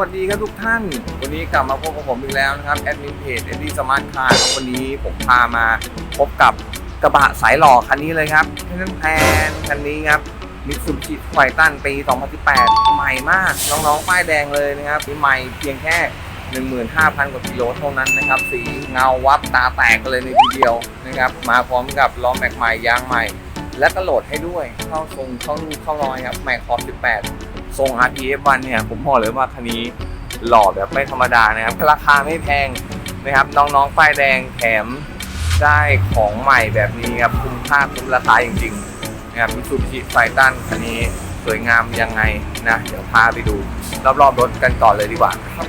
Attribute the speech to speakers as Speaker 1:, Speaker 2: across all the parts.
Speaker 1: วัสดีครับทุกท่าน วันนี้กลับมาพบกับผมอีกแล้วนะครับแอดมินเพจเอ็ดดี้สมาร์ทคาร์วันนี้ผมพามาพบกับกระบะสายหล่อคันนี้เลยครับเพนแพนคันนี้ครับมิตซูบิชิไฟตันปี 2018 ใหม่มาก น้องๆ ป้ายแดงเลยนะครับใหม่เพียงแค่ 15,000 กว่ากิโลเท่านั้นนะครับ สีเงาวับตาแตกกันเลยในทีเดียวนะครับ มาพร้อมกับล้อแม็กใหม่ยางใหม่ และก็โหลดให้ด้วย เข้าทรงเข้ารูเข้ารอยครับ แม็กคอร์18 ทรง RTF 1 เนี่ยผมบอกเลยว่าคันนี้หล่อแบบไม่ธรรมดานะครับ ราคาไม่แพงนะครับ น้องๆป้ายแดงแถมได้ของใหม่แบบนี้ครับคุ้มค่าคุ้มราคาจริงๆนะครับมิซูบิชิไฟตันคันนี้สวยงามยังไงนะ เดี๋ยวพาไปดูรอบๆรถกันก่อนเลยดีกว่าครับ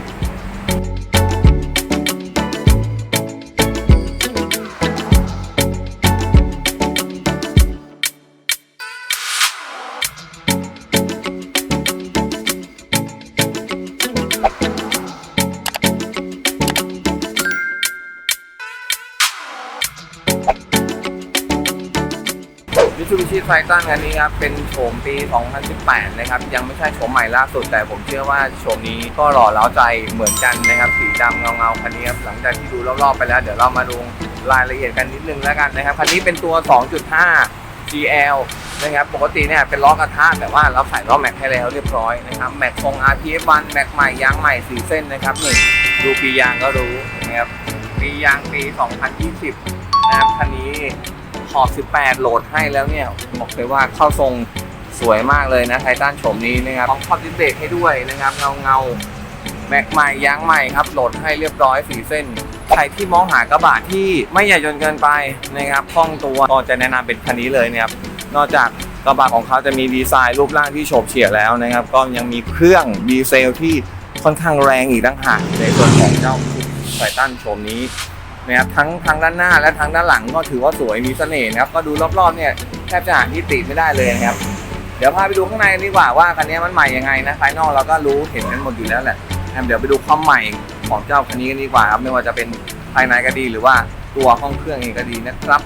Speaker 1: ไ i ตันอันนี้ครับเป็นโฉมปี 2018 นะครับ ยังไม่ใช่โฉมใหม่ล่าสุด แต่ผมเชื่อว่าโฉมนี้ก็หล่อเล้าใจเหมือนกันนะครับ สีดำเงาๆคันนี้ครับหลังจากที่ดูรอบๆไปแล้ว เดี๋ยวเรามาดูรายละเอียดกันนิดนึงแล้วกันนะครับ คันนี้เป็นตัว 2.5 GL นะครับ ปกติเนี่ยเป็นล้อกระทะแต่ว่าเราใส่ล้อแม็กให้แล้วเรียบร้อยนะครับแม็กทรง RTF 1 แม็กใหม่ยางใหม่4เส้นนะครับนี่ดูปียางก็รู้นะครับปียางปี 2020 นะครับคันนี้ ขอบ18 โหลดให้แล้วเนี่ยบอกเลยว่าเข้าทรงสวยมากเลยนะไททันโฉมนี้นะครับต้องขอบดิสเบรกให้ด้วยนะครับเงาเงาแม็กใหม่ยางใหม่ครับโหลดให้เรียบร้อยสีเส้นใครที่มองหากระบะที่ไม่ใหญ่จนเกินไปนะครับคล่องตัวก็จะแนะนำเป็นคันนี้เลยนะครับนอกจากกระบะของเขาจะมีดีไซน์รูปร่างที่โฉบเฉี่ยวแล้วนะครับ ก็ยังมีเครื่องดีเซลที่ค่อนข้างแรงอีกต่างหากในส่วนของเจ้าไททันโฉมนี้ นะครับทั้งทั้งด้านหน้าและทั้งด้านหลังก็ถือว่าสวยมีเสน่ห์นะครับก็ดูรอบๆเนี่ยแทบจะหาที่ติไม่ได้เลยนะครับ เดี๋ยวพาไปดูข้างในกันดีกว่าว่าคันนี้มันใหม่ยังไงนะภายนอกเราก็รู้เห็นกันหมดอยู่แล้วแหละเดี๋ยวไปดูความใหม่ของเจ้าคันนี้กันดีกว่าครับไม่ว่าจะเป็นภายในก็ดีหรือว่าตัวห้องเครื่องเองก็ดีนะครับ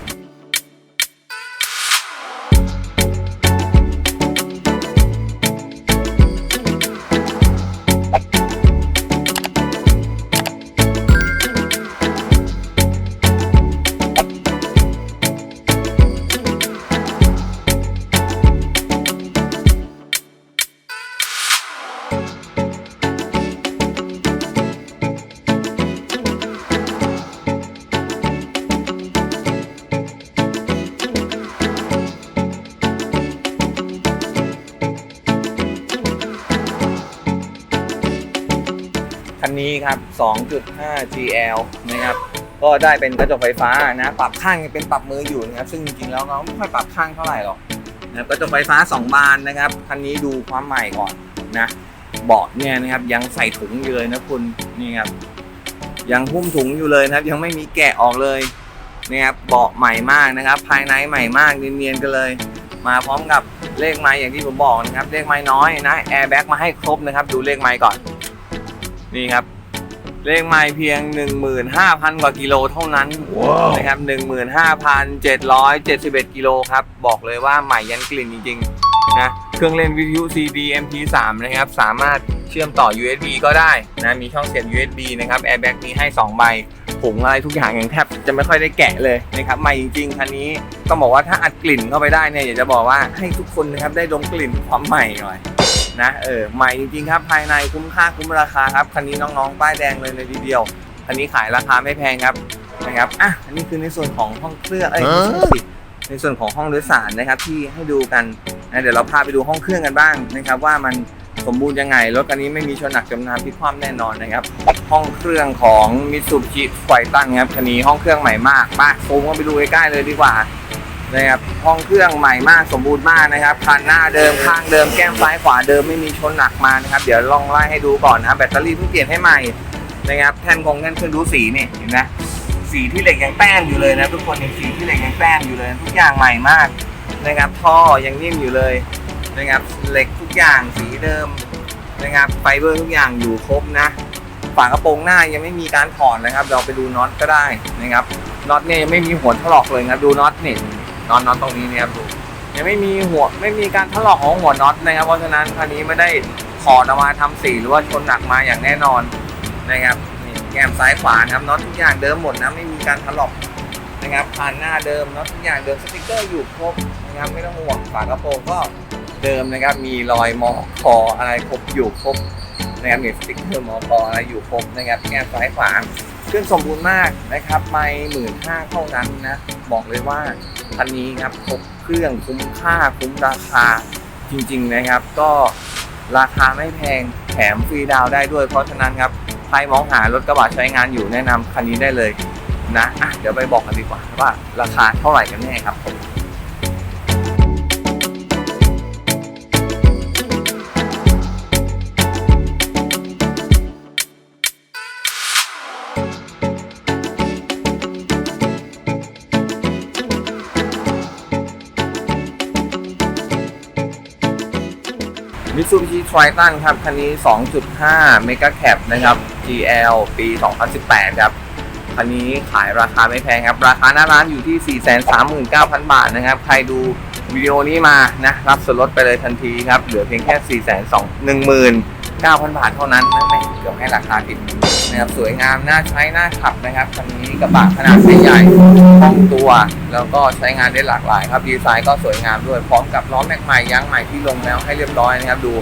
Speaker 1: คันนี้ครับ 2.5 GL นะครับ ก็ได้เป็นกระจกไฟฟ้านะ ปรับข้างเป็นปรับมืออยู่นะครับ ซึ่งจริงๆแล้วเราไม่ค่อยปรับข้างเท่าไหร่หรอกนะรกระจกไฟฟ้า 2 บานนะครับ คันนี้ดูความใหม่ก่อนนะเบาะเนี่ยนะครับยังใส่ถุงอยู่เลยนะคุณนี่ครับยังหุ้มถุงอยู่เลยนะครับ ยังไม่มีแกะออกเลยนะครับเบาะใหม่มากนะครับ ภายในใหม่มากเนียนๆกันเลย มาพร้อมกับเลขไม้อย่างที่ผมบอกนะครับเลขไม้น้อยนะแอร์แบ็กมาให้ครบนะครับ ดูเลขไม้ก่อน นี่ครับ เลขไม้เพียง 15,000 กว่ากิโลเท่านั้นนะครับ 15,771 กิโลครับ บอกเลยว่าใหม่ยันกลิ่นจริงๆนะเครื่องเล่นวิทยุ CD MP3 นะครับ สามารถเชื่อมต่อ USB ก็ได้นะมีช่องเสียบ USB นะครับแอร์แบ็กมีให้ 2 ใบผงอะไรทุกอย่างยังแทบจะไม่ค่อยได้แกะเลยนะครับใหม่จริงๆคันนี้ต้องบอกว่าถ้าอัดกลิ่นเข้าไปได้เนี่ยอยากจะบอกว่าให้ทุกคนนะครับได้ดมกลิ่นความใหม่หน่อย นะเออใหม่จริงๆครับ ภายในคุ้มค่าคุ้มราคาครับคันนี้น้องๆป้ายแดงเลยเลยทีเดียวคันนี้ขายราคาไม่แพงครับนะครับอะอันนี้คือในส่วนของห้องเครื่องเอ้ยไม่ใช่สิในส่วนของห้องโดยสารนะครับที่ให้ดูกันนะเดี๋ยวเราพาไปดูห้องเครื่องกันบ้างนะครับ ว่ามันสมบูรณ์ยังไงรถคันนี้ไม่มีชนหนักจมน้ำพลิกคว่ำแน่นอนนะครับ ห้องเครื่องของมิตซูบิชิไฟตันครับคันนี้ห้องเครื่องใหม่มากมาซูมเข้าไปดูใกล้ๆเลยดีกว่า นะครับห้องเครื่องใหม่มากสมบูรณ์มากนะครับคันหน้าเดิมข้างเดิมแก้มซ้ายขวาเดิมไม่มีชนหนักมานะครับเดี๋ยวลองไล่ให้ดูก่อนนะแบตเตอรี่เพิ่งเปลี่ยนให้ใหม่นะครับแท่นคงแท่นเครื่องดูสีนี่เห็นไหมสีที่เหล็กยังแป้งอยู่เลยนะทุกคนยังสีที่เหล็กยังแป้งอยู่เลย ทุกอย่างใหม่มากนะครับท่อยังนิ่มอยู่เลยนะครับเหล็กทุกอย่างสีเดิมนะครับไฟเบอร์ทุกอย่างอยู่ครบนะฝากระโปรงหน้ายังไม่มีการถอดนะครับ เราไปดูน็อตก็ได้นะครับน็อตเนี่ยยังไม่มีหัวถลอกเลยนะครับดูน็อตนี่ น็อตน็อตตรงนี้นะครับดูยังไม่มีหัวไม่มีการถลอกของหัวน็อตนะครับ เพราะฉะนั้นคันนี้ไม่ได้ถอดออกมาทำสีหรือว่าชนหนักมาอย่างแน่นอนนะครับนี่แก้มซ้ายขวานะครับน็อตทุกอย่างเดิมหมดนะไม่มีการถลอกนะครับผ่านหน้าเดิมน็อตทุกอย่างเดิมสติกเกอร์อยู่ครบนะครับไม่ต้องห่วงฝากระโปรงก็เดิมนะครับมีรอยมอคออะไรครบอยู่ครบนะครับมีสติกเกอร์มอคออะไรอยู่ครบนะครับแก้มซ้ายขวาเครื่องสมบูรณ์มากนะครับไม่หมื่นห้าเท่านั้นนะบอกเลยว่า คันนี้ครับครบเครื่องคุ้มค่าคุ้มราคาจริงๆนะครับ ก็ราคาไม่แพงแถมฟรีดาวได้ด้วยเพราะฉะนั้นครับใครมองหารถกระบะใช้งานอยู่แนะนำคันนี้ได้เลยนะอะเดี๋ยวไปบอกกันดีกว่าว่าราคาเท่าไหร่กันแน่ครับ มิตซูบิชิทริตันครับ คันนี้ 2.5 เมกะแคปนะครับ GL ปี 2018 ครับ คันนี้ขายราคาไม่แพงครับ ราคาหน้าร้านอยู่ที่ 439,000 บาทนะครับ ใครดูวิดีโอนี้มานะ รับส่วนลดไปเลยทันทีครับ เหลือเพียงแค่ 421,000 9,000 บาทเท่านั้นนะไม่เกือบให้ราคาติดนะครับสวยงามน่าใช้น่าขับนะครับคันนี้กระบะขนาดใหญ่คล่องตัว แล้วก็ใช้งานได้หลากหลายครับดีไซน์ก็สวยงามด้วยพร้อมกับล้อแม็กใหม่ยางใหม่ที่ลงแล้วให้เรียบร้อยนะครับ ดู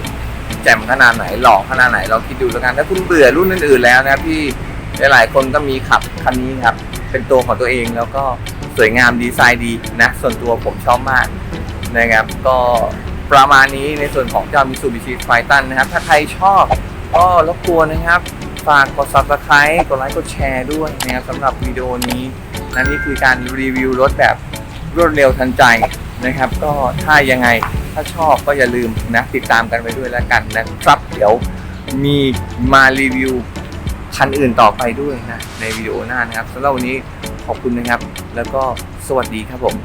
Speaker 1: แจ่มขนาดไหนหล่อขนาดไหนเราคิดดูแล้วกันถ้าคุณเบื่อรุ่นอื่นๆแล้วนะครับที่หลายๆคนก็มีขับคันนี้ครับเป็นตัวของตัวเองแล้วก็สวยงามดีไซน์ดีนะส่วนตัวผมชอบมากนะครับก็ ประมาณนี้ในส่วนของเจ้า Mitsubishi Triton นะครับ ถ้าใครชอบก็รบกวนนะครับ ฝากกด subscribe กดไลค์กดแชร์ด้วยนะครับสำหรับวิดีโอนี้นะนี่คือการรีวิวรถแบบรวดเร็วทันใจนะครับ ก็ถ้ายังไงถ้าชอบก็อย่าลืมนะติดตามกันไปด้วยแล้วกันนะครับ เดี๋ยวมีมารีวิวคันอื่นต่อไปด้วยนะในวิดีโอหน้านะครับสำหรับวันนี้ขอบคุณนะครับ แล้วก็สวัสดีครับผม